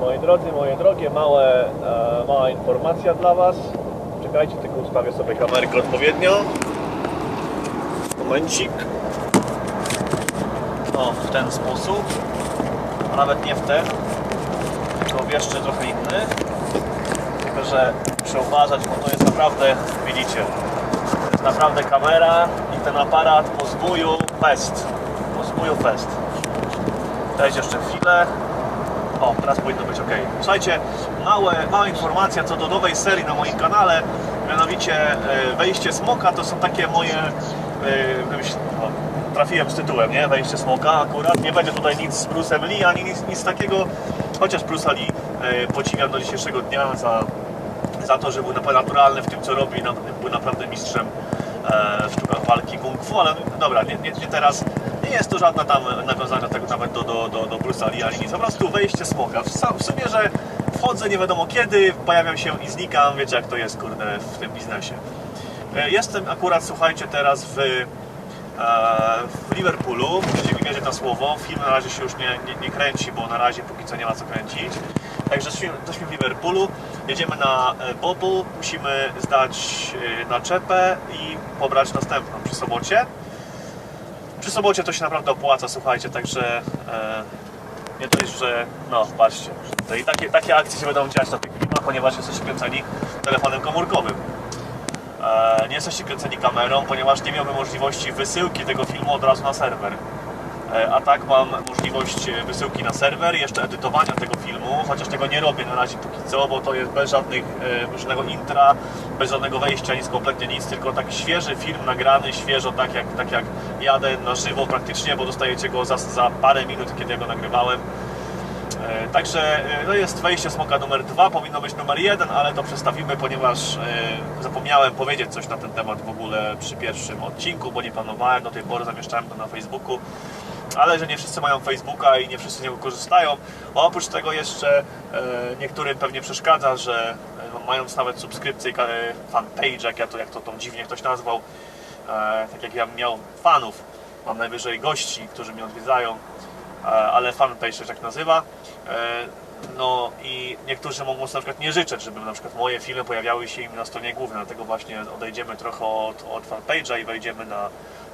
Moi drodzy, moje drogie, małe, e, mała informacja dla Was. Czekajcie, tylko ustawię sobie kamerkę odpowiednio. Momencik. O, w ten sposób. A nawet nie w ten, tylko w jeszcze trochę inny. Tylko, że muszę bo to jest naprawdę, widzicie, to jest naprawdę kamera i ten aparat po zbóju fest. Po zbóju fest. Dajcie jeszcze chwilę. O, teraz powinno być ok. Słuchajcie, małe, mała informacja co do nowej serii na moim kanale. Mianowicie e, Wejście Smoka to są takie moje. e, gdybyś- o, Trafiłem z tytułem, nie? Wejście Smoka akurat. Nie będzie tutaj nic z Bruce'em Lee, ani nic, nic takiego. Chociaż Bruce'a Lee e, podziwiam do dzisiejszego dnia za, za to, że był naprawdę naturalny w tym co robi. Był naprawdę mistrzem sztukach walki kung fu, ale dobra, nie, nie, nie teraz. Nie jest to żadna tam nawiązania tego nawet do, do, do, do Bruce'a Lee, ani nic. Po prostu wejście smoka. W, w sumie, że wchodzę nie wiadomo kiedy, pojawiam się i znikam. Wiecie jak to jest, kurde, w tym biznesie. E, Jestem akurat, słuchajcie, teraz w, e, w Liverpoolu. Możecie mi wierzyć na słowo. Film na razie się już nie, nie, nie kręci, bo na razie póki co nie ma co kręcić. Także jesteśmy w Liverpoolu. Jedziemy na e, Bobble. Musimy zdać e, naczepę i pobrać następną przy sobocie. Przy sobocie to się naprawdę opłaca, słuchajcie, także e, nie dość, że no, patrzcie, to i takie, takie akcje się będą dziać na tych filmach, ponieważ jesteście kręceni telefonem komórkowym. E, nie jesteście kręceni kamerą, ponieważ nie miałbym możliwości wysyłki tego filmu od razu na serwer. E, A tak mam możliwość e, wysyłki na serwer, jeszcze edytowania tego filmu, chociaż tego nie robię na razie póki co, bo to jest bez żadnych, e, żadnego intra, bez żadnego wejścia, nic kompletnie nic, tylko tak świeży film nagrany, świeżo, tak jak, tak jak jadę na żywo praktycznie, bo dostajecie go za, za parę minut, kiedy ja go nagrywałem. Także to jest wejście smoka numer dwa, powinno być numer jeden, ale to przestawimy, ponieważ zapomniałem powiedzieć coś na ten temat w ogóle przy pierwszym odcinku, bo nie planowałem, do tej pory zamieszczałem to na Facebooku, ale że nie wszyscy mają Facebooka i nie wszyscy z niego korzystają. A oprócz tego jeszcze e, niektórym pewnie przeszkadza, że e, mając nawet subskrypcję, fanpage, jak ja to, jak to tą dziwnie ktoś nazwał, e, tak jak ja bym miał fanów, mam najwyżej gości, którzy mnie odwiedzają, ale fanpage się tak nazywa. No i niektórzy mogą sobie na przykład nie życzyć, żeby na przykład moje filmy pojawiały się im na stronie głównej, dlatego właśnie odejdziemy trochę od, od fanpage'a i wejdziemy na,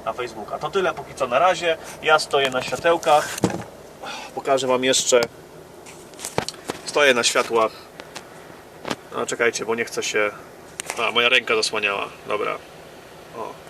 na Facebooka. To tyle póki co na razie. Ja stoję na światełkach. Pokażę Wam jeszcze. Stoję na światłach. No czekajcie, bo nie chcę się... A, moja ręka zasłaniała. Dobra. O.